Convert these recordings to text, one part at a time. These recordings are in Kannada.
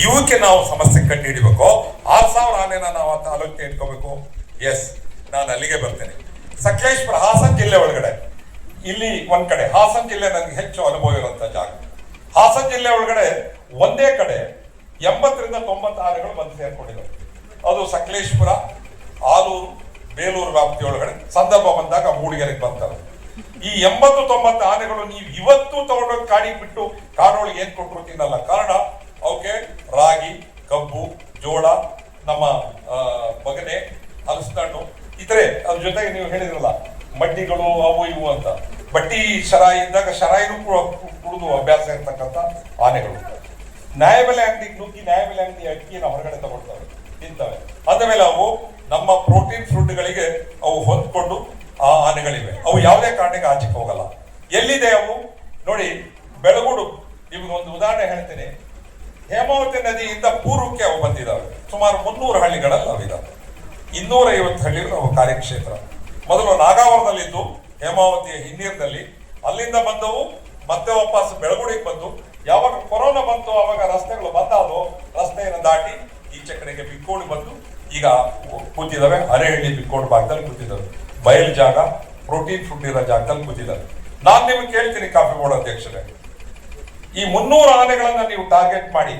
ಇವಕ್ಕೆ ನಾವು ಸಮಸ್ಯೆ ಕಂಡು ಹಿಡಿಬೇಕು ಆರು ಸಾವಿರ ಆನೆನ ನಾವು ಅಂತ ಆಲೋಚನೆ ಇಟ್ಕೋಬೇಕು. ಎಸ್ ನಾನು ಅಲ್ಲಿಗೆ ಬರ್ತೇನೆ. ಸಕಲೇಶ್ಪುರ, ಹಾಸನ ಜಿಲ್ಲೆ ಒಳಗಡೆ. ಇಲ್ಲಿ ಒಂದ್ ಕಡೆ. ಹಾಸನ ಜಿಲ್ಲೆ ನನಗೆ ಹೆಚ್ಚು ಅನುಭವ ಇರುವಂತ ಜಾಗ. ಹಾಸನ ಜಿಲ್ಲೆ ಒಳಗಡೆ ಒಂದೇ ಕಡೆ ಎಂಬತ್ತರಿಂದ ತೊಂಬತ್ತು ಆನೆಗಳು ಬಂದು ಸೇರ್ಕೊಂಡಿದ್ದಾರೆ ಅದು ಸಕಲೇಶ್ಪುರ, ಆಲೂರು, ಬೇಲೂರು ವ್ಯಾಪ್ತಿ ಒಳಗಡೆ. ಸಂದರ್ಭ ಬಂದಾಗ ಮೂಡಿಗೆರೆಗೆ ಬರ್ತಾರೆ ಈ ಎಂಬತ್ತು ತೊಂಬತ್ತು ಆನೆಗಳು ನೀವು ಇವತ್ತು ತಗೊಂಡೋಗಿ ಕಾಡಿಗೆ ಬಿಟ್ಟು ಕಾಡೊಳಗೆ ಏನ್ ಕೊಟ್ಟರು ತಿನ್ನಲ್ಲ. ಕಾರಣ ಅವಕ್ಕೆ ರಾಗಿ ಕಬ್ಬು ಜೋಳ ನಮ್ಮ ಆ, ಬಗನೆ ಹಲಸಿನಹಣ್ಣು ಇತರೆ ಅದ್ರ ಜೊತೆಗೆ ನೀವು ಹೇಳಿದ್ರಲ್ಲ ಮಡ್ಡಿಗಳು ಅವು ಇವು ಅಂತ ಬಟ್ಟಿ ಶರಾಯಿ ಇದ್ದಾಗ ಶರಾಯಿನೂ ಕುಡಿದು ಅಭ್ಯಾಸ ಇರ್ತಕ್ಕಂಥ ಆನೆಗಳು. ನ್ಯಾಯಬೆಲೆ ಅಂಗಡಿಗೆ ನುಗ್ಗಿ ನ್ಯಾಯಬೆಲೆ ಅಂಗಡಿ ಅಕ್ಕಿಯನ್ನು ಹೊರಗಡೆ ತಗೊಳ್ತವೆ ತಿಂತವೆ. ಅಂದಮೇಲೆ ಅವು ನಮ್ಮ ಪ್ರೋಟೀನ್ ಫುಡ್ಗಳಿಗೆ ಅವು ಹೊಂದ್ಕೊಂಡು ಆ ಆನೆಗಳಿವೆ. ಅವು ಯಾವುದೇ ಕಾರಣಕ್ಕೆ ಆಚೆಗೆ ಹೋಗಲ್ಲ. ಎಲ್ಲಿದೆ ಅವು? ನೋಡಿ, ಬೆಳಗುಡು, ನಿಮ್ಗೆ ಒಂದು ಉದಾಹರಣೆ ಹೇಳ್ತೀನಿ. ಹೇಮಾವತಿ ನದಿಯಿಂದ ಪೂರ್ವಕ್ಕೆ ಅವು ಬಂದಿದ್ದಾವೆ. ಸುಮಾರು ಮುನ್ನೂರು ಹಳ್ಳಿಗಳಲ್ಲಿ ಅವಿದ್ದಾವೆ ಇನ್ನೂರೈವತ್ತು ಹಳ್ಳಿಗಳು ಅವು ಕಾರ್ಯಕ್ಷೇತ್ರ. ಮೊದಲು ನಾಗಾವರದಲ್ಲಿದ್ದು ಹೇಮಾವತಿಯ ಹಿನ್ನೀರಿನಲ್ಲಿ ಅಲ್ಲಿಂದ ಬಂದವು, ಮತ್ತೆ ವಾಪಸ್ ಬೆಳಗುಡಿಗೆ ಬಂದು, ಯಾವಾಗ ಕೊರೋನಾ ಬಂತು ಅವಾಗ ರಸ್ತೆಗಳು ಬಂದಾವು ರಸ್ತೆಯನ್ನು ದಾಟಿ ಈಚೆ ಕಡೆಗೆ ಬಿಕ್ಕೋಡಿ ಬಂದು ಈಗ ಕೂತಿದ್ದಾವೆ. ಅರೆಹಳ್ಳಿ ಬಿಕ್ಕೋಡು ಭಾಗದಲ್ಲಿ ಕೂತಿದ್ದಾವೆ ಬಯಲು ಜಾಗ, ಪ್ರೋಟೀನ್ ಫುಡ್ ಇರೋ ಜಾಗದಲ್ಲಿ ಕೂತಿದ್ದಾರೆ. ನಾನು ನಿಮ್ಗೆ ಕೇಳ್ತೀನಿ ಕಾಫಿ ಬೋರ್ಡ್ ಅಧ್ಯಕ್ಷರೇ. ಈ ಮುನ್ನೂರು ಆನೆಗಳನ್ನು ನೀವು ಟಾರ್ಗೆಟ್ ಮಾಡಿ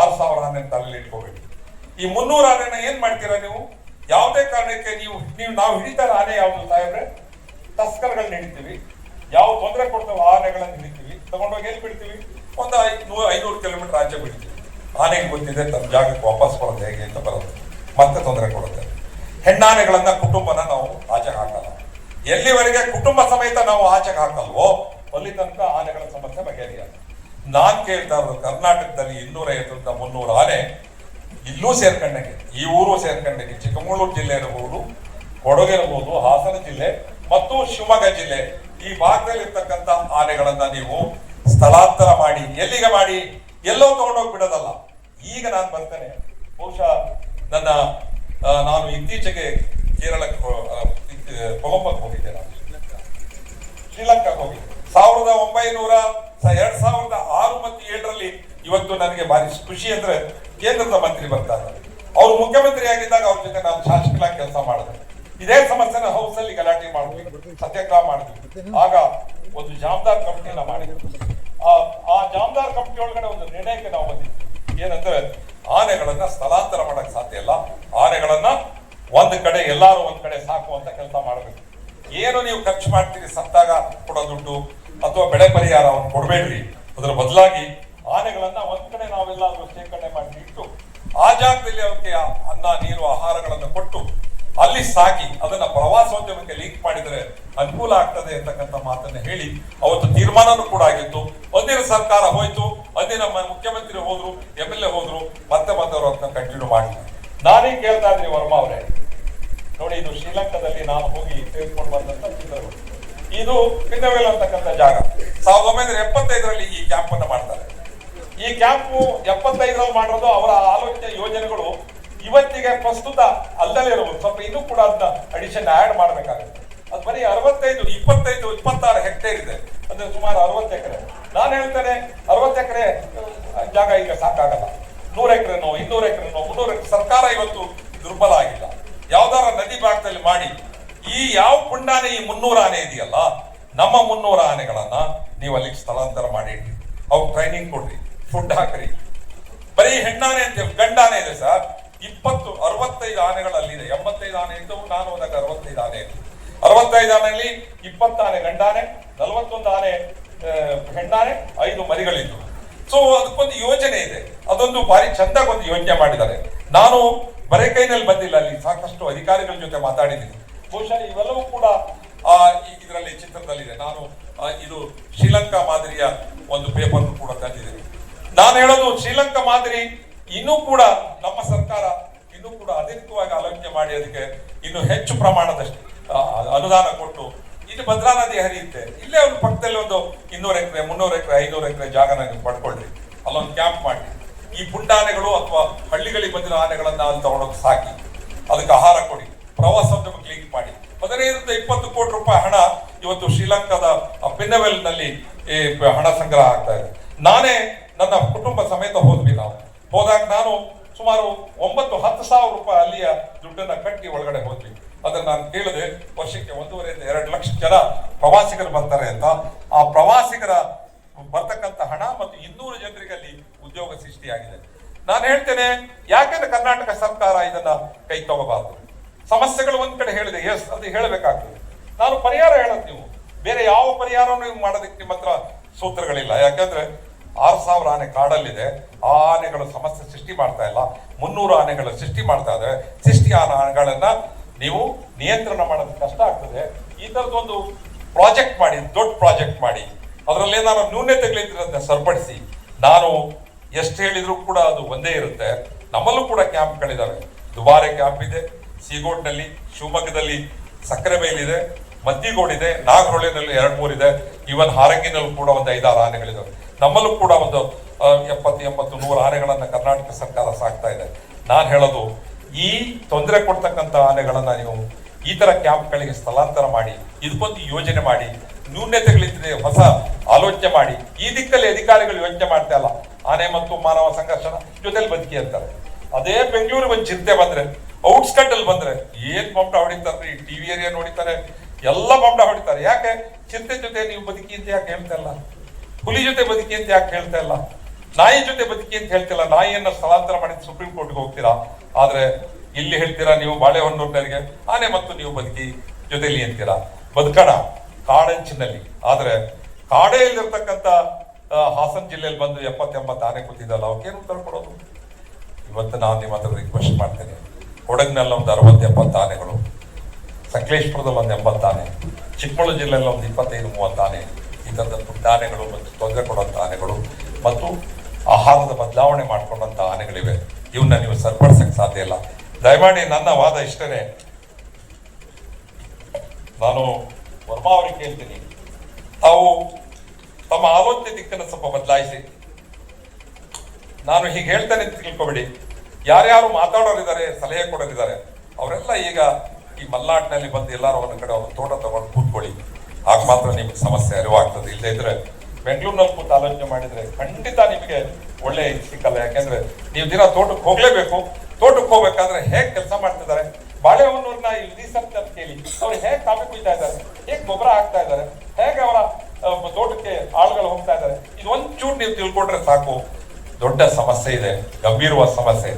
ಆರು ಸಾವಿರ ಆನೆ ತಲೆಯಲ್ಲಿ ಇಟ್ಕೋಬೇಕು ಈ ಮುನ್ನೂರು ಆನೆನ ಏನ್ ಮಾಡ್ತೀರಾ ನೀವು? ಯಾವುದೇ ಕಾರಣಕ್ಕೆ ನೀವು ನೀವು, ನಾವು ಹಿಡಿತಾರ ಆನೆ ಯಾವ್ದು ಸಾಹೇಬ್ರೆ ತಸ್ಕರ್ಗಳನ್ನ ಹಿಡಿತೀವಿ ಯಾವ ತೊಂದರೆ ಕೊಡ್ತಾವ ಆನೆಗಳನ್ನ ಹಿಡಿತೀವಿ. ತಗೊಂಡೋಗಿ ಎಲ್ಲಿ ಬಿಡ್ತೀವಿ? ಒಂದು ಐನೂರು ಐನೂರು ಕಿಲೋಮೀಟರ್ ಆಚೆ ಬಿಡ್ತೀವಿ. ಆನೆಗೆ ಗೊತ್ತಿದೆ ತನ್ನ ಜಾಗಕ್ಕೆ ವಾಪಸ್ ಬರೋದು ಹೇಗೆ ಅಂತ ಬರೋದು. ಮತ್ತೆ ತೊಂದರೆ ಕೊಡುತ್ತೆ. ಹೆಣ್ಣಾನೆಗಳನ್ನ ಕುಟುಂಬನ ನಾವು ಆಚೆ ಹಾಕಲ್ಲ. ಎಲ್ಲಿವರೆಗೆ ಕುಟುಂಬ ಸಮೇತ ನಾವು ಆಚೆ ಹಾಕಲ್ವೋ, ಅಲ್ಲಿ ತನಕ ಆನೆಗಳ ಸಮಸ್ಯೆ ಬಗೆಹರಿಯಲ್ಲ. ನಾನ್ ಕೇಳ್ತಾ ಇರೋದು, ಕರ್ನಾಟಕದಲ್ಲಿ ಇನ್ನೂರ ಐವತ್ತರಿಂದ ಮುನ್ನೂರು ಆನೆ ಇಲ್ಲೂ ಸೇರ್ಕೊಂಡಂಗೆ, ಈ ಊರು ಸೇರ್ಕೊಂಡಂಗೆ, ಚಿಕ್ಕಮಗಳೂರು ಜಿಲ್ಲೆ ಇರಬಹುದು ಕೊಡಗು ಇರಬಹುದು ಹಾಸನ ಜಿಲ್ಲೆ ಮತ್ತು ಶಿವಮೊಗ್ಗ ಜಿಲ್ಲೆ ಈ ಭಾಗದಲ್ಲಿ ಇರ್ತಕ್ಕಂಥ ಆನೆಗಳನ್ನ ನೀವು ಸ್ಥಳಾಂತರ ಮಾಡಿ, ಎಲ್ಲಿಗೆ ಮಾಡಿ, ಎಲ್ಲೋ ತಗೊಂಡೋಗಿ ಬಿಡೋದಲ್ಲ ಈಗ ನಾನು ಬರ್ತೇನೆ. ಬಹುಶಃ ನನ್ನ ನಾನು ಇತ್ತೀಚೆಗೆ ಕೇರಳಕ್ಕೆ ಕೊಲಂಬಕ್ಕೆ ಹೋಗಿದ್ದೆ ನಾನು ಶ್ರೀಲಂಕಾಕ್ಕೆ ಹೋಗಿ ಸಾವಿರದ ಒಂಬೈನೂರ ಎರಡ್ ಸಾವಿರದ ಆರು ಮತ್ತು ಏಳರಲ್ಲಿ ಇವತ್ತು ನನಗೆ ಭಾರಿ ಖುಷಿ ಅಂದ್ರೆ ಕೇಂದ್ರದ ಮಂತ್ರಿ ಬರ್ತಾರೆ ಅವ್ರು ಮುಖ್ಯಮಂತ್ರಿ ಆಗಿದ್ದಾಗ ಅವ್ರ ಜೊತೆ ನಾನು ಶಾಸಕರಾಗಿ ಕೆಲಸ ಮಾಡಿದೆ. ಇದೇ ಸಮಸ್ಯೆನ ಹೌಸ್ ಅಲ್ಲಿ ಗಲಾಟೆ ಮಾಡಿದ್ವಿ ಸತ್ಯಾಗ್ರಹ ಮಾಡಿದ್ವಿ ಆಗ ಒಂದು ಜಾಮದಾರ್ ಕಮಿಟಿನ ಮಾಡಿದ್ವಿ ಆ ಜಾಮದಾರ್ ಕಮಿಟಿ ಒಳಗಡೆ ಒಂದು ನಿರ್ಣಯಕ್ಕೆ ನಾವು ಬಂದಿದ್ವಿ. ಏನಂದ್ರೆ ಆನೆಗಳನ್ನ ಸ್ಥಳಾಂತರ ಮಾಡಕ್ ಸಾಧ್ಯ ಇಲ್ಲ. ಆನೆಗಳನ್ನ ಒಂದ್ ಕಡೆ, ಎಲ್ಲಾರು ಒಂದ್ ಕಡೆ ಸಾಕುವಂತ ಕೆಲಸ ಮಾಡಬೇಕು. ಏನು ನೀವು ಖರ್ಚು ಮಾಡ್ತೀರಿ ಸತ್ತಾಗ ಕೊಡೋ ದುಡ್ಡು ಅಥವಾ ಬೆಳೆ ಪರಿಹಾರವನ್ನು ಕೊಡಬೇಡ್ರಿ. ಅದರ ಬದಲಾಗಿ ಆನೆಗಳನ್ನ ಒಂದ್ ಕಡೆ ನಾವೆಲ್ಲಾದ್ರೂ ಶೇಖರಣೆ ಮಾಡಿ ಇಟ್ಟು, ಆ ಜಾಗದಲ್ಲಿ ಅವಕ್ಕೆ ಅನ್ನ, ನೀರು, ಆಹಾರಗಳನ್ನು ಕೊಟ್ಟು ಅಲ್ಲಿ ಸಾಗಿ ಅದನ್ನ ಪ್ರವಾಸೋದ್ಯಮಕ್ಕೆ ಲಿಂಕ್ ಮಾಡಿದರೆ ಅನುಕೂಲ ಆಗ್ತದೆ ಅಂತಕ್ಕಂಥ ಮಾತನ್ನ ಹೇಳಿ ಅವತ್ತು ತೀರ್ಮಾನನೂ ಕೂಡ ಆಗಿತ್ತು. ಒಂದಿನ ಸರ್ಕಾರ ಹೋಯ್ತು, ಒಂದಿನ ಮ- ಮುಖ್ಯಮಂತ್ರಿ ಹೋದ್ರು, ಎಂ ಎಲ್ ಎ ಹೋದ್ರು, ಮತ್ತೆ ಬಂದವರು ಅದನ್ನ ಕಂಟಿನ್ಯೂ ಮಾಡಿ ನಾನೇ ಕೇಳ್ತಾ ಇದ್ರಿ ವರ್ಮಾ ಅವರೇ. ನೋಡಿ, ಇದು ಶ್ರೀಲಂಕಾದಲ್ಲಿ ನಾನು ಹೋಗಿ ತೆಗೆದುಕೊಂಡು ಬಂದಂತ ಚಿತ್ರಗಳು. ಇದು ಪಿನ್ನವೇಲ್ ಅಂತಕ್ಕಂಥ ಜಾಗ. ಸಾವಿರದ ಒಂಬೈನೂರ ಎಪ್ಪತ್ತೈದರಲ್ಲಿ ಈ ಕ್ಯಾಂಪ್ ಅನ್ನ ಮಾಡ್ತಾರೆ. ಈ ಕ್ಯಾಂಪ್ ಎಪ್ಪತ್ತೈದರಲ್ಲಿ ಮಾಡಿರೋದು ಅವರ ಆಲೋಚನೆ ಯೋಜನೆಗಳು ಇವತ್ತಿಗೆ ಪ್ರಸ್ತುತ ಅಲ್ಲದೇ ಇರಬಹುದು ಸ್ವಲ್ಪ ಇನ್ನೂ ಕೂಡ ಅದನ್ನ ಅಡಿಷನ್ ಆಡ್ ಮಾಡಬೇಕಾಗುತ್ತೆ. ಅದು ಬರೀ ಅರವತ್ತೈದು, ಇಪ್ಪತ್ತೈದು, ಇಪ್ಪತ್ತಾರು ಹೆಕ್ಟೇರ್ ಇದೆ. ಅಂದ್ರೆ ಸುಮಾರು ಅರವತ್ತು ಎಕರೆ. ನಾನು ಹೇಳ್ತೇನೆ, ಅರವತ್ತು ಎಕರೆ ಜಾಗ ಈಗ ಸಾಕಾಗಲ್ಲ. ನೂರು ಎಕರೆನೋ, ಇನ್ನೂರು ಎಕರೆನೋ, ಮುನ್ನೂರು ಎಕರೆ ಸರ್ಕಾರ ಇವತ್ತು ದುರ್ಬಲ ಆಗಿಲ್ಲ. ಯಾವ್ದಾರ ನದಿ ಭಾಗದಲ್ಲಿ ಮಾಡಿ, ಈ ಯಾವ ಪುಂಡಾನೆ ಈ ಮುನ್ನೂರು ಆನೆ ಇದೆಯಲ್ಲ, ನಮ್ಮ ಮುನ್ನೂರ ಆನೆಗಳನ್ನ ನೀವು ಅಲ್ಲಿಗೆ ಸ್ಥಳಾಂತರ ಮಾಡಿ. ಅವು ಟ್ರೈನಿಂಗ್ ಕೊಡ್ರಿ ಫುಡ್ ಹಾಕ್ರಿ. ಬರೀ ಹೆಣ್ಣಾನೆ ಅಂತ ಗಂಡಾನೆ ಇದೆ ಸರ್. ಇಪ್ಪತ್ತು ಅರವತ್ತೈದು ಆನೆಗಳು ಅಲ್ಲಿದೆ ಎಂಬತ್ತೈದು ಆನೆ ಇದ್ದವು ನಾನು ಹೋದಾಗ ಅರವತ್ತೈದು ಆನೆ ಅರವತ್ತೈದು ಆನೆಯಲ್ಲಿ ಇಪ್ಪತ್ತು ಆನೆ ಗಂಡಾನೆ, ನಲವತ್ತೊಂದು ಆನೆ ಹೆಣ್ಣಾನೆ, ಐದು ಮರಿಗಳಿದ್ದು. ಸೊ ಅದಕ್ಕೊಂದು ಯೋಜನೆ ಇದೆ. ಅದೊಂದು ಭಾರಿ ಚಂದ ಒಂದು ಯೋಜನೆ ಮಾಡಿದ್ದಾರೆ. ನಾನು ಬರೆ ಕೈನಲ್ಲಿ ಬಂದಿಲ್ಲ, ಅಲ್ಲಿ ಸಾಕಷ್ಟು ಅಧಿಕಾರಿಗಳ ಜೊತೆ ಮಾತಾಡಿದ್ದೀನಿ. ಬಹುಶಃ ಇವೆಲ್ಲವೂ ಕೂಡ, ಆ ಇದರಲ್ಲಿ ಚಿತ್ರದಲ್ಲಿದೆ. ನಾನು ಇದು ಶ್ರೀಲಂಕಾ ಮಾದರಿಯ ಒಂದು ಪೇಪರ್ ಕೂಡ ತಂದಿದ್ದೀನಿ. ನಾನು ಹೇಳೋದು ಶ್ರೀಲಂಕಾ ಮಾದರಿ ಇನ್ನೂ ಕೂಡ ನಮ್ಮ ಸರ್ಕಾರ ಇನ್ನೂ ಕೂಡ ಅಧಿಕವಾಗಿ ಆಲೋಚನೆ ಮಾಡಿ ಅದಕ್ಕೆ ಇನ್ನು ಹೆಚ್ಚು ಪ್ರಮಾಣದಷ್ಟು ಅನುದಾನ ಕೊಟ್ಟು ಇದು ಭದ್ರಾ ನದಿ ಹರಿಯುತ್ತೆ. ಇಲ್ಲೇ ಒಂದು ಪಕ್ಕದಲ್ಲಿ ಒಂದು ಇನ್ನೂರು ಎಕರೆ, ಮುನ್ನೂರು ಎಕರೆ, ಐನೂರು ಎಕರೆ ಜಾಗನ ನನಗೆ ಪಡ್ಕೊಳ್ರಿ. ಅಲ್ಲೊಂದು ಕ್ಯಾಂಪ್ ಮಾಡಿ. ಈ ಪುಂಡಾನೆಗಳು ಅಥವಾ ಹಳ್ಳಿಗಳಿಗೆ ಬಂದಿರೋ ಆನೆಗಳನ್ನ ಅಲ್ಲಿ ತಗೊಂಡೋಗಿ ಸಾಕಿ. ಅದಕ್ಕೆ ಆಹಾರ ಕೊಡಿ. ಪ್ರವಾಸೋದ್ಯಮ ಕ್ಲೀನ್ ಮಾಡಿ. ಹದಿನೈದರಿಂದ ಇಪ್ಪತ್ತು ಕೋಟಿ ರೂಪಾಯಿ ಹಣ ಇವತ್ತು ಶ್ರೀಲಂಕಾದ ಪಿನ್ನವೆಲ್ನಲ್ಲಿ ಈ ಹಣ ಸಂಗ್ರಹ ಆಗ್ತಾ ಇದೆ. ನಾನೇ ನನ್ನ ಕುಟುಂಬ ಸಮೇತ ಹೋದ್ವಿ ನಾವು. ಹೋದಾಗ ನಾನು ಸುಮಾರು ಒಂಬತ್ತು, ಹತ್ತು ಸಾವಿರ ರೂಪಾಯಿ ಅಲ್ಲಿಯ ದುಡ್ಡನ್ನ ಕಟ್ಟಿ ಒಳಗಡೆ ಹೋದ್ವಿ. ಅದನ್ನ ನಾನು ಕೇಳಿದೆ, ವರ್ಷಕ್ಕೆ ಒಂದೂವರೆಯಿಂದ ಎರಡು ಲಕ್ಷ ಜನ ಪ್ರವಾಸಿಗರು ಬರ್ತಾರೆ ಅಂತ. ಆ ಪ್ರವಾಸಿಗರ ಬರ್ತಕ್ಕಂಥ ಹಣ ಮತ್ತು ಇನ್ನೂರು ಜನರಿಗೆ ಅಲ್ಲಿ ಉದ್ಯೋಗ ಸೃಷ್ಟಿಯಾಗಿದೆ. ನಾನು ಹೇಳ್ತೇನೆ, ಯಾಕೆಂದ್ರೆ ಕರ್ನಾಟಕ ಸರ್ಕಾರ ಇದನ್ನ ಕೈ ತಗೋಬಾರ್ದು. ಸಮಸ್ಯೆಗಳು ಒಂದ್ ಕಡೆ ಹೇಳಿದೆ, ಎಸ್, ಅದು ಹೇಳಬೇಕಾಗ್ತದೆ. ನಾನು ಪರಿಹಾರ ಹೇಳೋದು ನೀವು. ಬೇರೆ ಯಾವ ಪರಿಹಾರವನ್ನು ಮಾಡೋದಕ್ಕೆ ನಿಮ್ಮ ಹತ್ರ ಸೂತ್ರಗಳಿಲ್ಲ. ಯಾಕಂದ್ರೆ ಆರು ಸಾವಿರ ಆನೆ ಕಾಡಲ್ಲಿದೆ. ಆ ಆನೆಗಳು ಸಮಸ್ಯೆ ಸೃಷ್ಟಿ ಮಾಡ್ತಾ ಇಲ್ಲ. ಮುನ್ನೂರು ಆನೆಗಳು ಸೃಷ್ಟಿ ಮಾಡ್ತಾ ಇದ್ದಾರೆ ಸೃಷ್ಟಿ ಆನೆಗಳನ್ನ ನೀವು ನಿಯಂತ್ರಣ ಮಾಡೋದು ಕಷ್ಟ ಆಗ್ತದೆ. ಈ ತರದೊಂದು ಪ್ರಾಜೆಕ್ಟ್ ಮಾಡಿ, ದೊಡ್ಡ ಪ್ರಾಜೆಕ್ಟ್ ಮಾಡಿ, ಅದರಲ್ಲಿ ಏನಾದ್ರು ನ್ಯೂನತೆಗಳಿದ್ರೆ ಅದನ್ನ ಸರಿಪಡಿಸಿ. ನಾನು ಎಷ್ಟು ಹೇಳಿದರೂ ಕೂಡ ಅದು ಒಂದೇ ಇರುತ್ತೆ. ನಮ್ಮಲ್ಲೂ ಕೂಡ ಕ್ಯಾಂಪ್ಗಳಿದ್ದಾವೆ ದುಬಾರೆ ಕ್ಯಾಂಪ್ ಇದೆ. ಸೀಗೋಡ್ನಲ್ಲಿ, ಶಿವಮೊಗ್ಗದಲ್ಲಿ ಸಕ್ಕರೆ ಮೇಲಿದೆ. ಮದ್ದಿಗೋಡಿದೆ. ನಾಗರಹೊಳೆನಲ್ಲಿ ಮೂರು ಮೂರಿದೆ. ಇವನ್ ಹಾರಂಗಿನಲ್ಲೂ ಕೂಡ ಒಂದು ಐದಾರು ಆನೆಗಳಿದಾವೆ. ನಮ್ಮಲ್ಲೂ ಕೂಡ ಒಂದು ಎಪ್ಪತ್ತು, ಎಂಬತ್ತು, ನೂರು ಆನೆಗಳನ್ನು ಕರ್ನಾಟಕ ಸರ್ಕಾರ ಸಾಕ್ತಾ ಇದೆ. ನಾನು ಹೇಳೋದು, ಈ ತೊಂದರೆ ಕೊಡ್ತಕ್ಕಂಥ ಆನೆಗಳನ್ನು ನೀವು ಈ ಥರ ಕ್ಯಾಂಪ್ಗಳಿಗೆ ಸ್ಥಳಾಂತರ ಮಾಡಿ ಇದಕ್ಕೊಂದು ಯೋಜನೆ ಮಾಡಿ ನ್ಯೂನ್ಯತೆಗಳಿದ್ರೆ ಹೊಸ ಆಲೋಚನೆ ಮಾಡಿ, ಈ ದಿಕ್ಕಲ್ಲಿ ಅಧಿಕಾರಿಗಳು ಯೋಚನೆ ಮಾಡ್ತಾ ಇಲ್ಲ. ಆನೆ ಮತ್ತು ಮಾನವ ಸಂಘರ್ಷಣ ಜೊತೆಲಿ ಬದುಕಿ ಅಂತಾರೆ. ಅದೇ ಬೆಂಗಳೂರಿಗೆ ಒಂದು ಚಿಂತೆ ಬಂದ್ರೆ ಔಟ್ಸ್ಕಟ್ ಅಲ್ಲಿ ಬಂದ್ರೆ, ಏನ್ ಬೊಂಬ ಹೊಡಿತಾರೆ ಟಿವಿ ಏರಿಯಾ ನೋಡಿತಾರೆ ಎಲ್ಲ ಬೊಂಬ ಹೊಡಿತಾರೆ. ಯಾಕೆ? ಚಿಂತೆ ಜೊತೆ ನೀವು ಬದುಕಿ ಅಂತ ಯಾಕೆ ಹೇಳ್ತಾ ಇಲ್ಲ? ಹುಲಿ ಜೊತೆ ಬದುಕಿ ಅಂತ ಯಾಕೆ ಹೇಳ್ತಾ ಇಲ್ಲ? ನಾಯಿ ಜೊತೆ ಬದುಕಿ ಅಂತ ಹೇಳ್ತಿಲ್ಲ. ನಾಯಿಯನ್ನ ಸ್ಥಳಾಂತರ ಮಾಡಿ ಸುಪ್ರೀಂ ಕೋರ್ಟ್ಗೆ ಹೋಗ್ತೀರಾ? ಆದ್ರೆ ಇಲ್ಲಿ ಹೇಳ್ತೀರಾ ನೀವು ಬಾಳೆಹೊನ್ನೂರಿನವರಿಗೆ? ಆನೆ ಮತ್ತು ನೀವು ಬದುಕಿ ಜೊತೆಲಿ ಅಂತೀರಾ? ಬದುಕಣ, ಕಾಡಂಚಿನಲ್ಲಿ. ಆದ್ರೆ ಕಾಡೆಯಲ್ಲಿರ್ತಕ್ಕಂಥ ಹಾಸನ ಜಿಲ್ಲೆಯಲ್ಲಿ ಬಂದು ಎಪ್ಪತ್ತೆಂಬತ್ತು ಆನೆ ಕೂತಿದ್ದಲ್ಲ ಅವಕ್ಕೇನು ಉತ್ತರ ಕೊಡೋದು? ಇವತ್ತು ನಾನು ನಿಮ್ಮ ಹತ್ರ ರಿಕ್ವೆಸ್ಟ್ ಮಾಡ್ತೇನೆ. ಕೊಡಗಿನಲ್ಲಿ ಒಂದು ಅರವತ್ತು ಎಪ್ಪತ್ತು ಆನೆಗಳು ಸಕಲೇಶ್ಪುರದಲ್ಲಿ ಒಂದು ಎಂಬತ್ತು ಆನೆ, ಚಿಕ್ಕಮಗಳೂರು ಜಿಲ್ಲೆಯಲ್ಲಿ ಒಂದು ಇಪ್ಪತ್ತೈದು, ಮೂವತ್ತು ಆನೆ. ಈ ಥರದ ಪುಟ್ಟ ಆನೆಗಳು ಮತ್ತು ತೊಂದರೆ ಕೊಡುವಂಥ ಆನೆಗಳು ಮತ್ತು ಆಹಾರದ ಬದಲಾವಣೆ ಮಾಡಿಕೊಂಡಂಥ ಆನೆಗಳಿವೆ. ಇವನ್ನ ನೀವು ಸರಿಪಡಿಸಕ್ಕೆ ಸಾಧ್ಯ ಇಲ್ಲ. ದಯಮಾಡಿ ನನ್ನ ವಾದ ಇಷ್ಟೇನೆ. ನಾನು ವರ್ಮಾ ಅವರಿಗೆ ಕೇಳ್ತೀನಿ. ತಾವು ತಮ್ಮ ಆಲೋಚನೆ ದಿಕ್ಕನ್ನು ಸ್ವಲ್ಪ ಬದಲಾಯಿಸಿ. ನಾನು ಹೀಗೆ ಹೇಳ್ತೇನೆ ಅಂತ ತಿಳ್ಕೊಬೇಡಿ. ಯಾರ್ಯಾರು ಮಾತಾಡೋರಿದ್ದಾರೆ, ಸಲಹೆ ಕೊಡೋರಿದ್ದಾರೆ, ಅವರೆಲ್ಲ ಈಗ ಈ ಮಲ್ನಾಡಿನಲ್ಲಿ ಬಂದು ಎಲ್ಲಾರು ಒಂದು ಕಡೆ ಒಂದು ತೋಟ ತಗೊಂಡು ಕೂತ್ಕೊಳ್ಳಿ. ಆಗ ಮಾತ್ರ ನಿಮಗೆ ಸಮಸ್ಯೆ ಅರಿವಾಗ್ತದೆ. ಇಲ್ಲದೆ ಇದ್ರೆ ಬೆಂಗಳೂರಿನಲ್ಲಿ ಕೂತು ಆಲೋಚನೆ ಮಾಡಿದ್ರೆ ಖಂಡಿತ ನಿಮಗೆ ಒಳ್ಳೆ ಸಿಕ್ಕಲ್ಲ. ಯಾಕೆಂದ್ರೆ ನೀವು ದಿನ ತೋಟಕ್ಕೆ ಹೋಗ್ಲೇಬೇಕು. ತೋಟಕ್ಕೆ ಹೋಗ್ಬೇಕಾದ್ರೆ ಹೇಗ್ ಕೆಲಸ ಮಾಡ್ತಿದ್ದಾರೆ? ಬಾಳೆಹೊನ್ನೂರ್ನ ಇಲ್ಲಿ ರೀಸರ್ಚ್ ಅಂತ ಕೇಳಿ, ಅವ್ರು ಹೇಗ್ ಕಾಫಿ ಕುಯ್ತಾ ಇದ್ದಾರೆ? ಹೇಗ್ ಗೊಬ್ಬರ ಹಾಕ್ತಾ ಇದ್ದಾರೆ? ಹೇಗೆ ಅವರ ತೋಟಕ್ಕೆ ಆಳುಗಳು ಹೋಗ್ತಾ ಇದ್ದಾರೆ? ಇದು ಒಂಚೂರು ನೀವು ತಿಳ್ಕೊಂಡ್ರೆ ಸಾಕು. ದೊಡ್ಡ ಸಮಸ್ಯೆ ಇದೆ. ಗಂಭೀರವಾದ ಸಮಸ್ಯೆ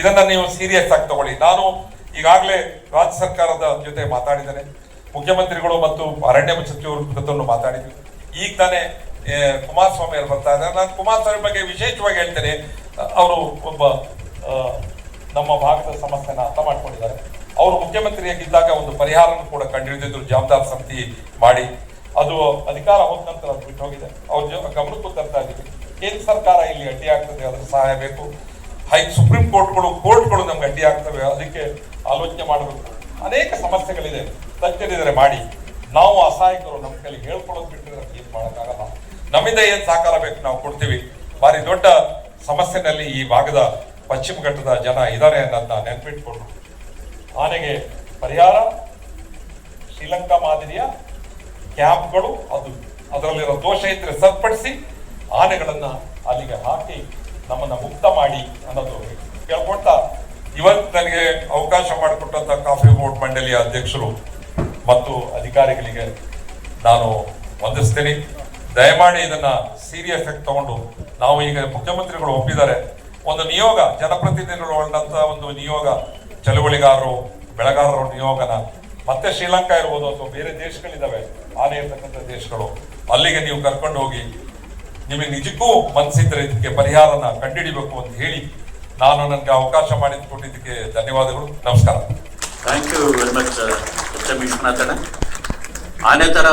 ಇದನ್ನ ನೀವು ಸೀರಿಯಸ್ ಆಗಿ ತಗೊಳ್ಳಿ. ನಾನು ಈಗಾಗಲೇ ರಾಜ್ಯ ಸರ್ಕಾರದ ಜೊತೆ ಮಾತಾಡಿದ್ದೇನೆ. ಮುಖ್ಯಮಂತ್ರಿಗಳು ಮತ್ತು ಅರಣ್ಯ ಸಚಿವರು ಜೊತೆ ಮಾತಾಡಿದ್ವಿ ಈಗ ತಾನೇ ಕುಮಾರಸ್ವಾಮಿ ಅವರು ಬರ್ತಾ ಇದ್ದಾರೆ. ನಾನು ಕುಮಾರಸ್ವಾಮಿ ಬಗ್ಗೆ ವಿಶೇಷವಾಗಿ ಹೇಳ್ತೇನೆ. ಅವರು ಒಬ್ಬ ನಮ್ಮ ಭಾಗದ ಸಮಸ್ಯೆನ ಅರ್ಥ ಮಾಡ್ಕೊಂಡಿದ್ದಾರೆ. ಅವರು ಮುಖ್ಯಮಂತ್ರಿಯಾಗಿದ್ದಾಗ ಒಂದು ಪರಿಹಾರವನ್ನು ಕೂಡ ಕಂಡುಹಿಡಿದಿದ್ರು, ಜವಾಬ್ದಾರಿ ಸಮಿತಿ ಮಾಡಿ. ಅದು ಅಧಿಕಾರ ಹೋದ ನಂತರ ಅದು ಬಿಟ್ಟು ಹೋಗಿದೆ. ಅವ್ರ ಗಮನಕ್ಕೂ ತರ್ತಾ ಇದ್ದೀವಿ. ಕೇಂದ್ರ ಸರ್ಕಾರ ಇಲ್ಲಿ ಅಡ್ಡಿ ಆಗ್ತದೆ, ಅದರ ಸಹಾಯ ಬೇಕು. ಹೈ, ಸುಪ್ರೀಂ ಕೋರ್ಟ್ಗಳು ಕೋರ್ಟ್ಗಳು ನಮ್ಗೆ ಅಡ್ಡಿ ಆಗ್ತವೆ. ಅದಕ್ಕೆ ಆಲೋಚನೆ ಮಾಡಬೇಕು. ಅನೇಕ ಸಮಸ್ಯೆಗಳಿದೆ. ತಜ್ಞರಿದ್ದಾರೆ, ಮಾಡಿ. ನಾವು ಅಸಹಾಯಕರು, ನಮ್ಮ ಕೈಲಿ ಹೇಳ್ಕೊಳ್ಳೋದು ಬಿಟ್ಟರೆ ಏನು ಮಾಡೋಕ್ಕಾಗಲ್ಲ. ನಮ್ಮಿಂದ ಏನು ಸಹಕಾರ ಬೇಕು ನಾವು ಕೊಡ್ತೀವಿ. ಭಾರಿ ದೊಡ್ಡ ಸಮಸ್ಯೆನಲ್ಲಿ ಈ ಭಾಗದ ಪಶ್ಚಿಮ ಘಟ್ಟದ ಜನ ಇದ್ದಾರೆ ಅನ್ನೋದನ್ನ ನೆನ್ಪಿಟ್ಕೊಂಡು ಆನೆಗೆ ಪರಿಹಾರ, ಶ್ರೀಲಂಕಾ ಮಾದರಿಯ ಕ್ಯಾಂಪ್ಗಳು, ಅದು ಅದರಲ್ಲಿರೋ ದೋಷ ಇದ್ರೆ ಸರಿಪಡಿಸಿ ಆನೆಗಳನ್ನು ಅಲ್ಲಿಗೆ ಹಾಕಿ ನಮ್ಮನ್ನು ಮುಕ್ತ ಮಾಡಿ ಅನ್ನೋದು ಕೇಳ್ಕೊಳ್ತಾ ಇವತ್ತು ನನಗೆ ಅವಕಾಶ ಮಾಡಿಕೊಟ್ಟಂತ ಕಾಫಿ ಬೋರ್ಡ್ ಮಂಡಳಿಯ ಅಧ್ಯಕ್ಷರು ಮತ್ತು ಅಧಿಕಾರಿಗಳಿಗೆ ನಾನು ವಂದಿಸ್ತೇನೆ. ದಯಮಾಡಿ ಇದನ್ನ ಸೀರಿಯಸ್ ಆಗಿ ತಗೊಂಡು ನಾವು ಈಗ ಮುಖ್ಯಮಂತ್ರಿಗಳು ಒಪ್ಪಿದ್ದಾರೆ. ಒಂದು ನಿಯೋಗ, ಜನಪ್ರತಿನಿಧಿಗಳು ಒಳಂತ ಒಂದು ನಿಯೋಗ, ಚಳುವಳಿಗಾರರು, ಬೆಳೆಗಾರರ ನಿಯೋಗನ ಮತ್ತೆ ಶ್ರೀಲಂಕಾ ಇರ್ಬೋದು ಅಥವಾ ಬೇರೆ ದೇಶಗಳಿದ್ದಾವೆ, ಆನೆ ಇರ್ತಕ್ಕಂಥ ದೇಶಗಳು, ಅಲ್ಲಿಗೆ ನೀವು ಕರ್ಕೊಂಡು ಹೋಗಿ ನಿಮಗೆ ನಿಜಕ್ಕೂ ಮನಸ್ಸಿದ್ರೆ ಇದಕ್ಕೆ ಪರಿಹಾರನ ಕಂಡುಹಿಡಿಬೇಕು ಅಂತ ಹೇಳಿ ನಾನು ನನಗೆ ಅವಕಾಶ ಮಾಡಿಕೊಟ್ಟಿದ್ದಕ್ಕೆ ಧನ್ಯವಾದಗಳು. ನಮಸ್ಕಾರ. ಥ್ಯಾಂಕ್ ಯು ವೆರಿ ಮಚ್ ವಿಶ್ವನಾಥಣ್ಣ ಆನೆ ಥರ